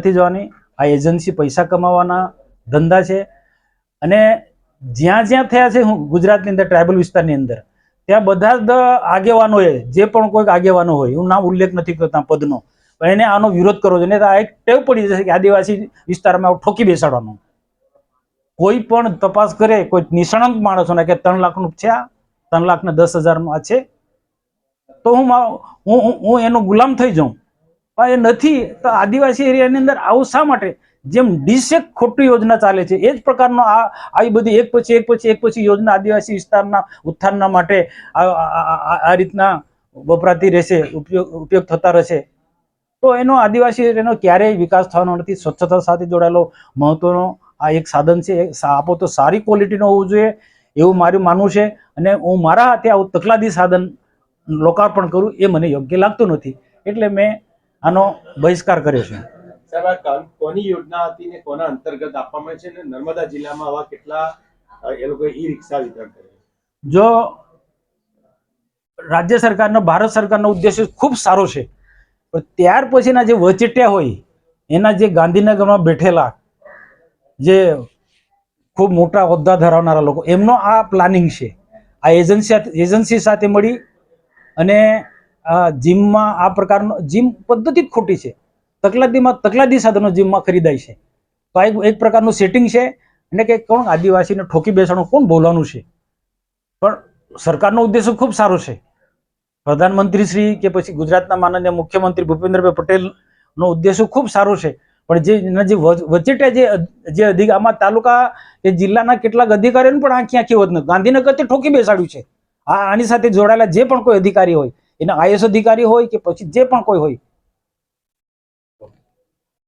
નથી જવાની. આ એજન્સી પૈસા કમાવાના ધંધા છે. અને જ્યાં જ્યાં થયા છે, હું ગુજરાતની અંદર ટ્રાઇબલ વિસ્તારની અંદર, ત્યાં બધા જ આગેવાનોએ જે પણ કોઈક આગેવાનો હોય હું નામ ઉલ્લેખ નથી કરતા પદનો, પણ એને આનો વિરોધ કરવો જોઈએ. આ એક ટેવ પડી જશે કે આદિવાસી વિસ્તારમાં ઠોકી બેસાડવાનું. કોઈ પણ તપાસ કરે, કોઈ નિષ્ણાંત માણસોને કે ત્રણ લાખનું છે આ, ત્રણ લાખ ને દસ હજારનું આ છે, તો હું હું, હું- એનો ગુલામ થઈ જાઉં. એ નથી. તો આદિવાસી એરિયાની અંદર આવું શા માટે? જેમ ડીસેક ખોટી યોજના ચાલે છે, એ જ પ્રકારનો આ આવી બધી એક પછી એક પછી એક પછી યોજના આદિવાસી વિસ્તારના ઉત્થાનના માટે આ રીતના વપરાતી રહેશે, ઉપયોગ ઉપયોગ થતા રહેશે. તો એનો આદિવાસી એનો ક્યારેય વિકાસ થવાનો નથી. સ્વચ્છતા સાથે જોડાયેલો મહત્વનો આ એક સાધન છે. આપો તો સારી ક્વોલિટીનો હોવું જોઈએ, એવું મારું માનવું છે. અને હું મારા હાથે આવું તકલાદી સાધન લોકાર્પણ કરું, એ મને યોગ્ય લાગતું નથી. એટલે મેં આનો બહિષ્કાર કર્યો છે. સાહેબ આ કોની યોજના હતી ને કોના અંતર્ગત આપવામાં છે ને નર્મદા જિલ્લામાં આવા કેટલા એ લોકોએ ઈ રિક્ષા વિતરણ કરે જો રાજ્ય સરકારનો ભારત સરકારનો ઉદ્દેશ્ય ખૂબ સારો છે. પણ ત્યાર પછીના જે વચેટિયા હોય એના જે ગાંધીનગરમાં બેઠેલા જે ખૂબ મોટા હોદ્દા ધરાવનારા લોકો એમનો આ પ્લાનિંગ છે. આ એજન્સી એજન્સી સાથે મળી અને જીમમાં આ પ્રકારનો જીમ પદ્ધતિ જ ખોટી છે. તકલાદીમાં તકલાદી સાધનો જીમમાં ખરીદાય છે. તો આ એક પ્રકારનું સેટિંગ છે અને કે કોણ આદિવાસીને ઠોકી બેસવાનું કોણ બોલવાનું છે? પણ સરકારનો ઉદ્દેશ ખૂબ સારો છે. પ્રધાનમંત્રી શ્રી કે પછી ગુજરાતના માનનીય મુખ્યમંત્રી ભૂપેન્દ્રભાઈ પટેલનો ઉદ્દેશ ખૂબ સારો છે. પણ જે, એના જે વચ- વચેટે જે જે અધિક આમાં તાલુકા કે જિલ્લાના કેટલાક અધિકારીઓને પણ આંખી આંખી હોત નથી ગાંધીનગર તે ઠોકી બેસાડ્યું છે. આ, આની સાથે જોડાયેલા જે પણ કોઈ અધિકારી હોય એના આઈએસ અધિકારી હોય કે પછી જે પણ કોઈ હોય